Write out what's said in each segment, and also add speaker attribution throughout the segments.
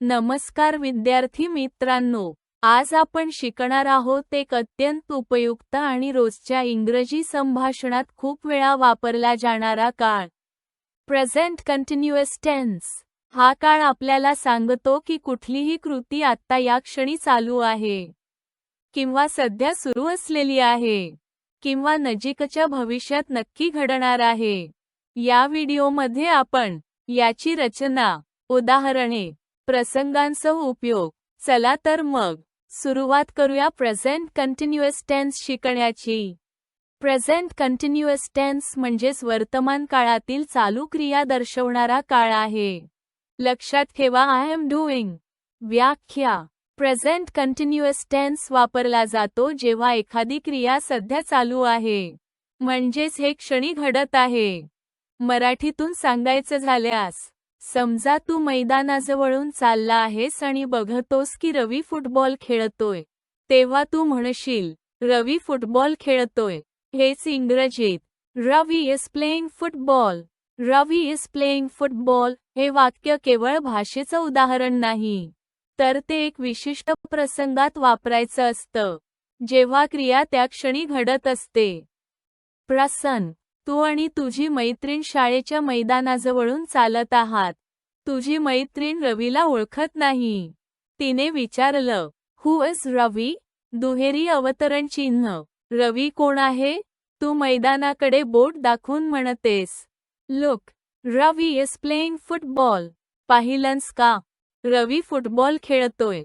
Speaker 1: नमस्कार विद्यार्थी मित्रांनो आज आपण शिकणार आहोत एक अत्यंत उपयुक्त आणि रोजच्या इंग्रजी संभाषणात खूप वेळा वापरला जाणारा काळ. प्रेझेंट कंटिन्युअस टेन्स हा काळ आपल्याला सांगतो की कुठलीही कृती आत्ता या क्षणी चालू आहे. किंवा सध्या सुरू असलेली आहे. किंवा नजीकच्या भविष्यात नक्की घडणार आहे. या व्हिडिओमध्ये आपण याची रचना उदाहरणे प्रसंगांसह उपयोग. चला तर मग सुरुवात करूया प्रेझेंट कंटिन्युअस टेन्स शिकण्याची. प्रेझेंट कंटिन्युअस टेन्स म्हणजेच वर्तमान काळातील चालू क्रिया दर्शवणारा काळ आहे. लक्षात ठेवा आय एम डुईंग व्याख्या. प्रेझेंट कंटिन्युअस टेन्स वापरला जातो जेव्हा एखादी क्रिया सध्या चालू आहे. म्हणजेच हे क्षणी घडत आहे. मराठीतून सांगायचं झाल्यास समजा तू मैदानाजवळून चालला आहेस आणि बघतोस की रवी फुटबॉल खेळतोय. तेव्हा तू म्हणशील रवी फुटबॉल खेळतोय. हेच इंग्रजीत Ravi is playing football Ravi is playing football हे वाक्य केवळ भाषेचं उदाहरण नाही. तर ते एक विशिष्ट प्रसंगात वापरायचं असतं. जेव्हा क्रिया त्या क्षणी घडत असते. प्रसन. तू आणि तुझी मैत्रीण शाळेच्या मैदानाजवळून चालत आहात. तुझी मैत्रीण रवीला ओळखत नाही. तिने विचारलं हु इज रवी? दुहेरी अवतरण चिन्ह. रवी कोण आहे? तू मैदानाकडे बोट दाखवून म्हणतेस. Look Ravi is playing football पाहिलंस का? रवी फुटबॉल खेळतोय.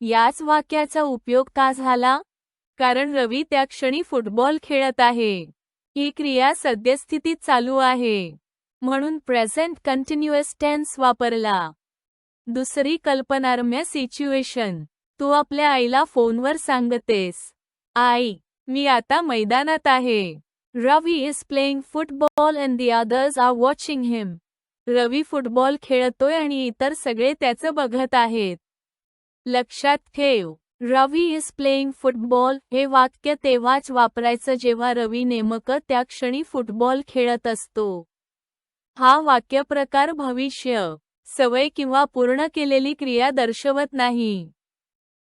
Speaker 1: याच वाक्याचा उपयोग का झाला? कारण रवी त्या क्षणी फुटबॉल खेळत आहे. ही क्रिया सद्यस्थितीत चालू आहे. म्हणून प्रेझेंट कंटिन्युअस टेन्स वापरला. दुसरी कल्पनारम्य सिच्युएशन तू आपल्या आईला फोनवर सांगतेस. आई मी आता मैदानात आहे. Ravi is playing football and the others are watching him Ravi football खेळतोय आणि इतर सगळे त्याचं बघत आहेत. लक्षात ठेव. रवी इज प्लेइंग फुटबॉल हे वाक्य तेव्हाच वापरायचं जेव्हा रवी नेमकं त्या क्षणी फुटबॉल खेळत असतो. हा वाक्यप्रकार भविष्य सवय किंवा पूर्ण केलेली क्रिया दर्शवत नाही.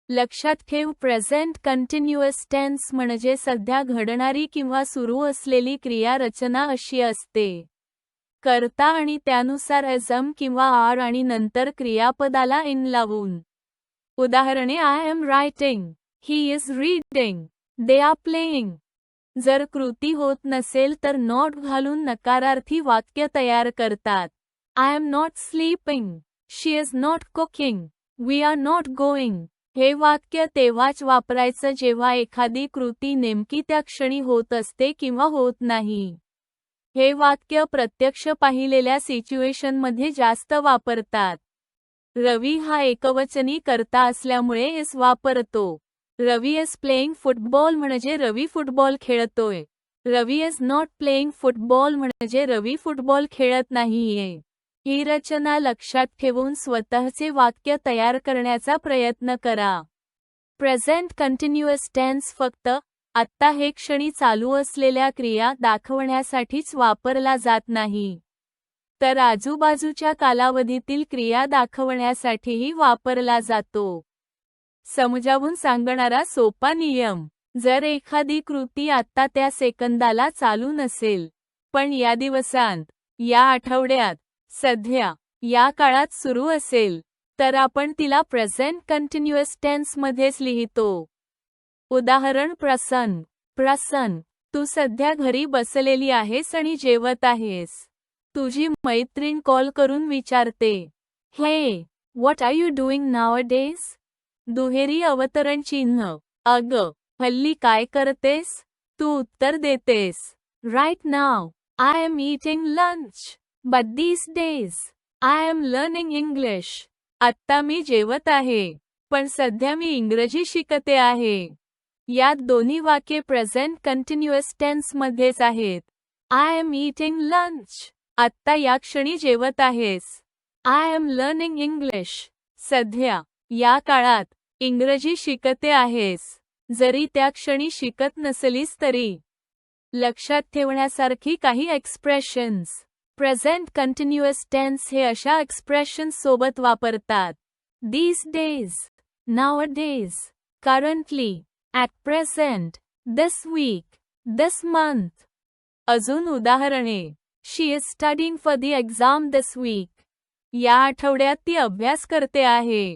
Speaker 1: लक्षात ठेव प्रेझेंट कंटिन्युअस टेन्स म्हणजे सध्या घडणारी किंवा सुरू असलेली क्रिया रचना अशी असते. करता आणि त्यानुसार एझम किंवा आर आणि नंतर क्रियापदाला इन लावून. उदाहरणे I am writing he is reading they are playing जर कृती होत नसेल तर नॉट घालून नकारार्थी वाक्य तयार करतात. I am not sleeping she is not cooking we are not going हे वाक्य तेव्हाच वापरायचं जेव्हा एखादी कृती नेमकी त्या क्षणी होत असते किंवा होत नाही. हे वाक्य प्रत्यक्ष पाहिलेल्या सिच्युएशनमध्ये जास्त वापरतात. रवी हा एकवचनी करता असल्यामुळे एस वापरतो. रवी इज प्लेइंग फुटबॉल म्हणजे रवी फुटबॉल खेळतोय. Ravi is not playing football म्हणजे रवी फुटबॉल खेळत नाहीये. ही रचना लक्षात ठेवून स्वतःचे वाक्य तयार करण्याचा प्रयत्न करा. प्रेझेंट कंटिन्युअस टेन्स फक्त आत्ता हे क्षणी चालू असलेल्या क्रिया दाखवण्यासाठीच वापरला जात नाही. तर आजूबाजूच्या कालावधीतील क्रिया दाखवण्यासाठीही वापरला जातो. समजावून सांगणारा सोपा नियम जर एखादी कृती आत्ता त्या सेकंदाला चालू नसेल पण या दिवसांत या आठवड्यात सध्या या काळात सुरू असेल तर आपण तिला प्रेझेंट कंटिन्युअस टेन्समध्येच लिहितो. उदाहरण प्रसन प्रसन तू सध्या घरी बसलेली आहेस आणि जेवत आहेस. तुझी मैत्रीण कॉल करून विचारते हे what are you doing nowadays दुहेरी अवतरण चिन्ह अग हल्ली काय करतेस? तू उत्तर देतेस. Right now I am eating lunch but these days I am learning English आत्ता मी जेवत आहे पण सध्या मी इंग्रजी शिकते आहे. यात दोन्ही वाक्ये प्रेझेंट कंटिन्युअस टेन्स मध्येच आहेत. आय एम इटिंग लंच आत्ता या क्षणी जेवत आहेस. आय एम लर्निंग इंग्लिश सध्या या काळात इंग्रजी शिकते आहेस. जरी त्या क्षणी शिकत नसलीस तरी. लक्षात ठेवण्यासारखी काही एक्सप्रेशन्स प्रेझेंट कंटिन्युअस टेन्स हे अशा एक्सप्रेशन्स सोबत वापरतात. These days nowadays currently at present this week this month अजून उदाहरणे. She is studying for the exam this week या आठवड्यात ती अभ्यास करते आहे.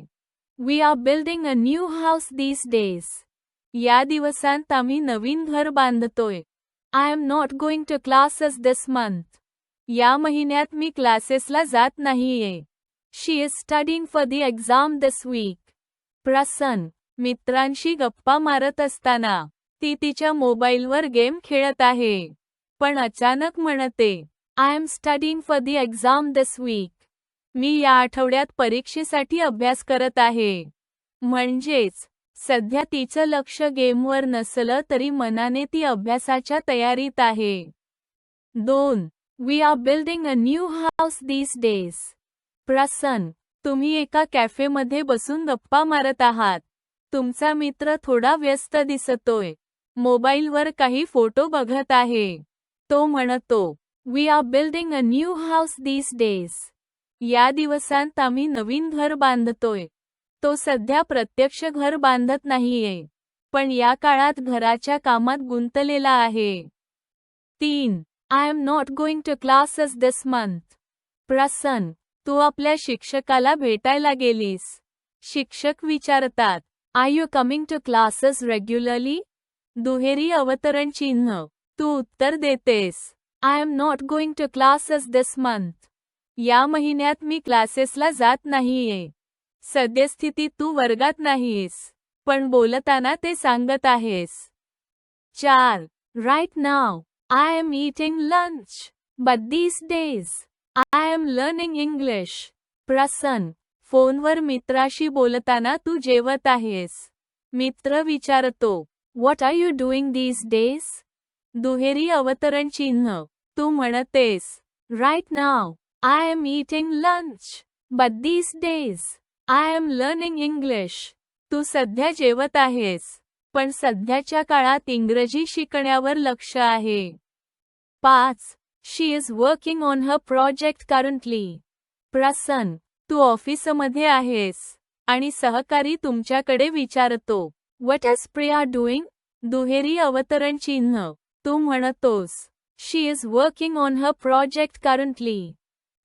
Speaker 1: We are building a new house these days या दिवसांत आम्ही नवीन घर बांधतोय. I am not going to classes this month या महिन्यात मी क्लासेसला जात नाहीये. She is studying for the exam this week प्रसन्न मित्रांशी गप्पा मारत असताना ती तिच्या मोबाईलवर गेम खेळत आहे. पण अचानक म्हणते I am studying for the exam this week मी या आठवड्यात परीक्षेसाठी अभ्यास करत आहे. म्हणजेच सध्या तिचं लक्ष गेमवर नसलं तरी मनाने ती अभ्यासाच्या तयारीत आहे. दोन we are building a new house these days प्रसन तुम्ही एका कॅफेमध्ये बसून गप्पा मारत आहात. तुमचा मित्र थोडा व्यस्त दिसतोय. मोबाईलवर काही फोटो बघत आहे. तो म्हणतो we are building a new house these days या दिवसांत आम्ही नवीन घर बांधतोय. तो सध्या प्रत्यक्ष घर बांधत नाहीये. पण या काळात घराच्या कामात गुंतलेला आहे. तीन I am not going to classes this month प्रसन्न तू आपल्या शिक्षकाला भेटायला गेलीस. शिक्षक विचारतात are you coming to classes regularly दुहेरी अवतरण चिन्ह तू उत्तर देतेस. I am not going to classes this month या महिन्यात मी क्लासेसला जात नाहीये. सद्यस्थितीत तू वर्गात नाहीस पण बोलताना ते सांगत आहेस. चार right now I am eating lunch but these days I am learning English प्रसन फोनवर मित्राशी बोलताना तू जेवत आहेस. मित्र विचारतो what are you doing these days दुहेरी अवतरण चिन्ह. तू म्हणतेस right now I am eating lunch but these days I am learning English तू सध्या जेवत आहेस पण सध्याच्या काळात इंग्रजी शिकण्यावर लक्ष आहे. पाच she is working on her project currently प्रसन तू ऑफिसमध्ये आहेस आणि सहकारी तुमच्याकडे विचारतो. वट इज प्रिया डुईंग दुहेरी अवतरण चिन्ह. तू म्हणतोस she is working on her project currently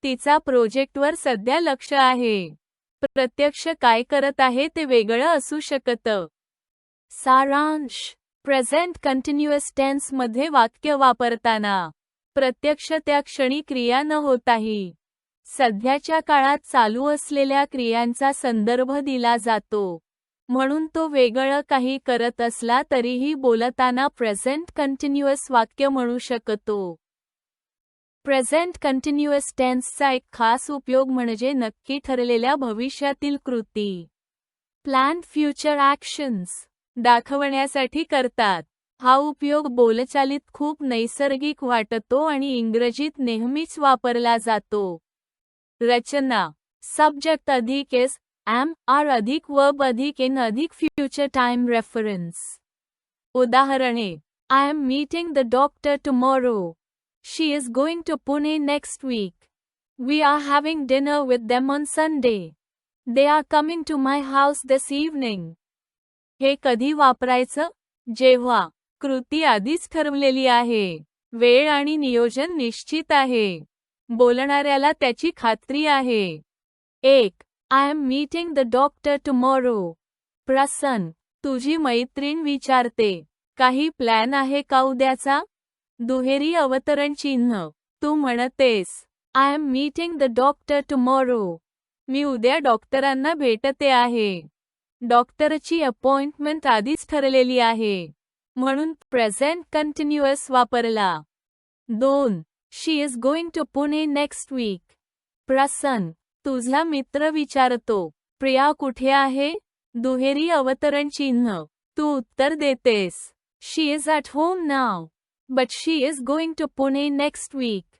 Speaker 1: तिचा प्रोजेक्टवर सध्या लक्ष आहे. प्रत्यक्ष काय करत आहे ते वेगळं असू शकतं. सारांश प्रेझेंट कंटिन्युअस टेन्समध्ये वाक्य वापरताना प्रत्यक्ष त्या क्षणी क्रिया न होताही सध्याच्या काळात चालू असलेल्या क्रियांचा संदर्भ दिला जातो. म्हणून तो वेगळं काही करत असला तरीही बोलताना प्रेझेंट कंटिन्युअस वाक्य म्हणू शकतो. प्रेझेंट कंटिन्युअस टेन्सचा एक खास उपयोग म्हणजे नक्की ठरलेल्या भविष्यातील कृती. प्लॅन फ्युचर ॲक्शन्स दाखवण्यासाठी करतात. हा उपयोग बोलचालीत खूप नैसर्गिक वाटतो आणि इंग्रजीत नेहमीच वापरला जातो. रचना. सब्जेक्ट अधिक एस एम आर अधिक वर्ब अधिक एन अधिक फ्युचर टाइम रेफरन्स उदाहरणे I am meeting the doctor tomorrow she is going to Pune next week we are having dinner with them on Sunday they are coming to my house this evening हे कधी वापरायचं? जेव्हा. कृती आधीच ठरवलेली आहे. वेळ आणि नियोजन निश्चित आहे. बोलणाऱ्याला त्याची खात्री आहे. एक I am meeting the doctor tomorrow प्रसन तुझी मैत्रीण विचारते. काही प्लॅन आहे का उद्याचा? दुहेरी अवतरण चिन्ह. तू म्हणतेस I am meeting the doctor tomorrow मी उद्या डॉक्टरांना भेटते आहे. डॉक्टरची अपॉइंटमेंट आधीच ठरलेली आहे. म्हणून प्रेझेंट कंटिन्युअस वापरला. दोन she is going to Pune next week प्रसन तुझा मित्र विचारतो प्रिया कुठे आहे? दुहेरी अवतरण चिन्ह तू उत्तर देतेस. She is at home now but she is going to Pune next week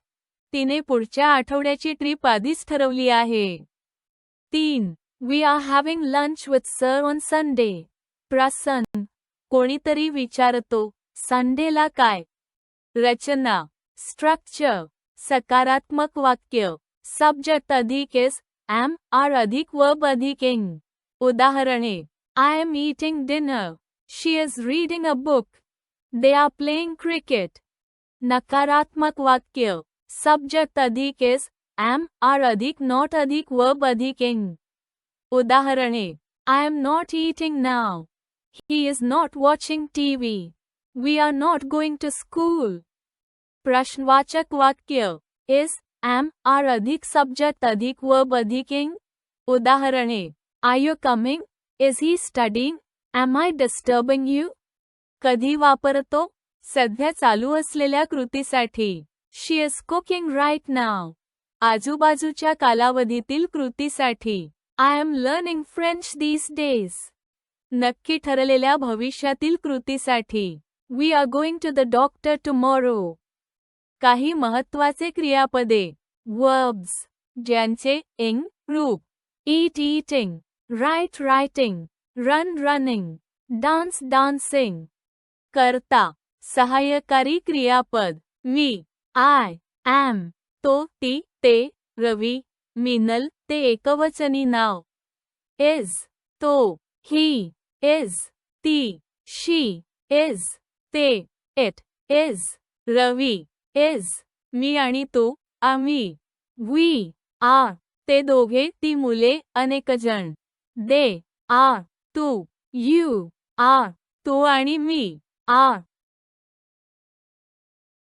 Speaker 1: तिने पुढच्या आठवड्याची ट्रिप आधीच ठरवली आहे. तीन we are having lunch with sir on Sunday प्रसन कोणीतरी विचारतो संडेला काय? रचना स्ट्रक्चर सकारात्मक वाक्य. सब्जेक्ट अधिक एस एम आर अधिक वर्ब अधिक इंग उदाहरणे I am eating dinner she is reading a book they are playing cricket नकारात्मक वाक्य सब्जेक्ट अधिक इज एम आर अधिक नॉट अधिक वर्ब अधिक इंग उदाहरणे I am not eating now he is not watching TV we are not going to school प्रश्नवाचक वाक्य is am are अधिक सब्जेक्ट अधिक वर्ब अधिक इंग उदाहरणे are you coming is he studying am I disturbing you कधी वापरतो? सध्या चालू असलेल्या कृतीसाठी. She is cooking right now आजूबाजूच्या कालावधीतील कृतीसाठी. I am learning French these days नक्की ठरलेल्या भविष्यातील कृतीसाठी. We are going to the doctor tomorrow काही महत्वाचे क्रियापदे. वर्ब्स ज्यांचे इंग रूप eat eating write writing run running dance dancing करता सहाय्यकारी क्रियापद मी आय एम तो ती ते रवी मिनल ते एकवचनी नाव इज़ तो ही इज़ ती शी इज़ ते इट इज़ रवी इज मी आणि तू आम्ही वी आ ते दोघे ती मुले अनेकजण दे आ तू यू आ तू आणि मी आ.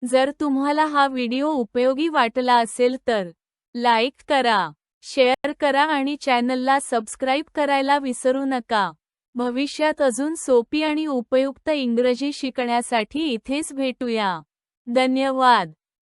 Speaker 1: जर तुम्हाला हा व्हिडिओ उपयोगी वाटला असेल तर लाईक करा शेअर करा आणि चॅनलला सबस्क्राईब करायला विसरू नका. भविष्यात अजून सोपी आणि उपयुक्त इंग्रजी शिकण्यासाठी इथेच भेटूया. ધન્યવાદ